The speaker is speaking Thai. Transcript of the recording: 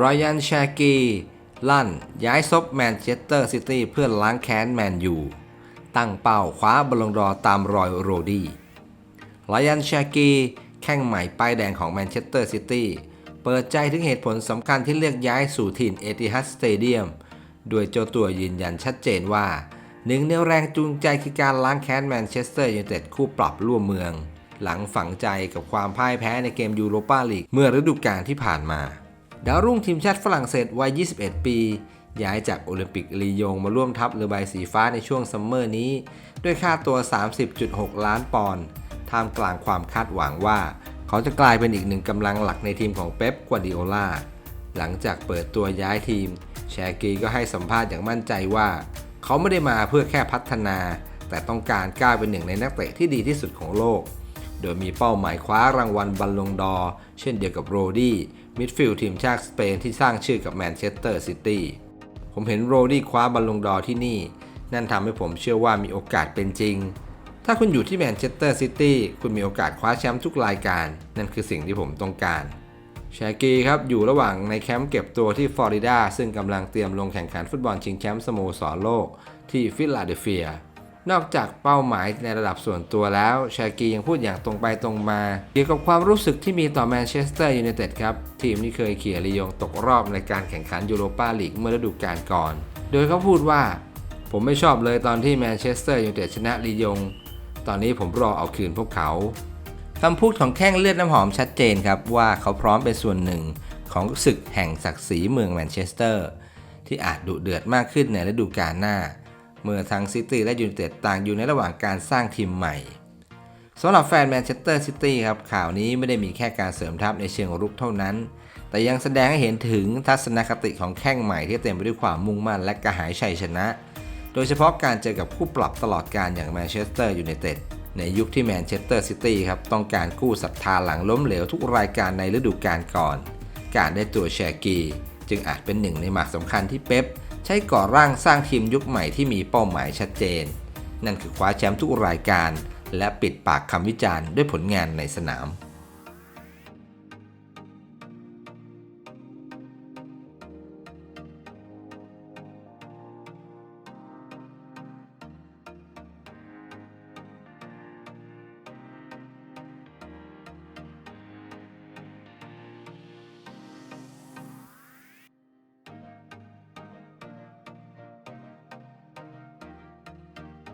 รอยันชากี ลั่น ย้ายซบแมนเชสเตอร์ซิตี้เพื่อล้างแค้นแมนยู ตั้งเป้าคว้าบอลลงดอตามรอยโรดี้รอยันชากี แข้งใหม่ป้ายแดงของแมนเชสเตอร์ซิตี้เปิดใจถึงเหตุผลสำคัญที่เลือกย้ายสู่ถิ่นเอติฮัดสเตเดียม โดยเจ้าตัวยืนยันชัดเจนว่าหนึ่งในแรงจูงใจคือการล้างแค้นแมนเชสเตอร์ยูไนเต็ดคู่ปรับร่วมเมือง หลังฝังใจกับความพ่ายแพ้ในเกมยูโรปาลีกเมื่อฤดูกาลที่ผ่านมา ดาวรุ่งทีมชาติฝรั่งเศสวัย 21 ปี ย้ายจากโอลิมปิกลียงมาร่วมทัพเรือใบสีฟ้าในช่วงซัมเมอร์นี้ ด้วยค่าตัว 30.6 ล้านปอนด์ท่ามกลางความคาดหวังว่า เขาจะกลายเป็นอีกหนึ่งกำลังหลักในทีมของเป๊ปกวาดิโอลาหลังจากเปิดตัวย้ายทีม แชกีก็ให้สัมภาษณ์อย่างมั่นใจว่า เขาไม่ได้มาเพื่อแค่พัฒนา แต่ต้องการก้าวเป็นหนึ่งในนักเตะที่ดีที่สุดของโลก โดยมีเป้าหมายคว้ารางวัลบัลลงดอร์เช่นเดียวกับโรดี้มิดฟิลด์ทีมชาติสเปนที่สร้างชื่อกับแมนเชสเตอร์ซิตี้ผมเห็นโรดี้คว้าบัลลงดอร์ที่นี่ นั่นทำให้ผมเชื่อว่ามีโอกาสเป็นจริง ถ้าคุณอยู่ที่แมนเชสเตอร์ซิตี้คุณมีโอกาสคว้าแชมป์ทุกรายการ นั่นคือสิ่งที่ผมต้องการแชกีครับอยู่ระหว่างในแคมป์เก็บตัวที่ฟลอริดาซึ่งกำลังเตรียมลงแข่งขันฟุตบอลชิงแชมป์สโมสรโลกที่ฟิลาเดลเฟีย นอกจากเป้าหมายในระดับส่วนตัวแล้วแชกียังพูดอย่างตรงไปตรงมา เกี่ยวกับความรู้สึกที่มีต่อแมนเชสเตอร์ยูไนเต็ดครับ ทีมที่เคยเขี่ยลียงตกรอบในการแข่งขันยูโรปาลีกเมื่อฤดูกาลก่อน โดยเขาพูดว่า ผมไม่ชอบเลยตอนที่แมนเชสเตอร์ยูไนเต็ดชนะลียง ตอนนี้ผมรอเอาคืนพวกเขาคำพูดของแข้งเลือดน้ำหอมชัดเจนครับว่าเขาพร้อมเป็นส่วนหนึ่งของศึกแห่งศักดิ์ศรีเมืองแมนเชสเตอร์ที่อาจดุเดือดมากขึ้นในฤดูกาลหน้า เมื่อทั้งซิตี้และยูไนเต็ดต่างอยู่ในระหว่างการสร้างทีมใหม่สำหรับแฟนแมนเชสเตอร์ซิตี้ครับข่าวนี้ไม่ได้มีแค่การเสริมทัพในเชิงรุกเท่านั้น แต่ยังแสดงให้เห็นถึงทัศนคติของแข้งใหม่ที่เต็มไปด้วยความมุ่งมั่นและกระหายชัยชนะ โดยเฉพาะการเจอกับคู่ปรับตลอดการอย่างแมนเชสเตอร์ยูไนเต็ดในยุคที่แมนเชสเตอร์ซิตี้ครับต้องการกู้ศรัทธาหลังล้มเหลวทุกรายการในฤดูกาลก่อน การได้ตัวแชกีจึงอาจเป็นหนึ่งในหมากสำคัญที่เป๊ป ใช้ก่อร่างสร้างทีมยุคใหม่ที่มีเป้าหมายชัดเจน นั่นคือคว้าแชมป์ทุกรายการ และปิดปากคำวิจารณ์ด้วยผลงานในสนาม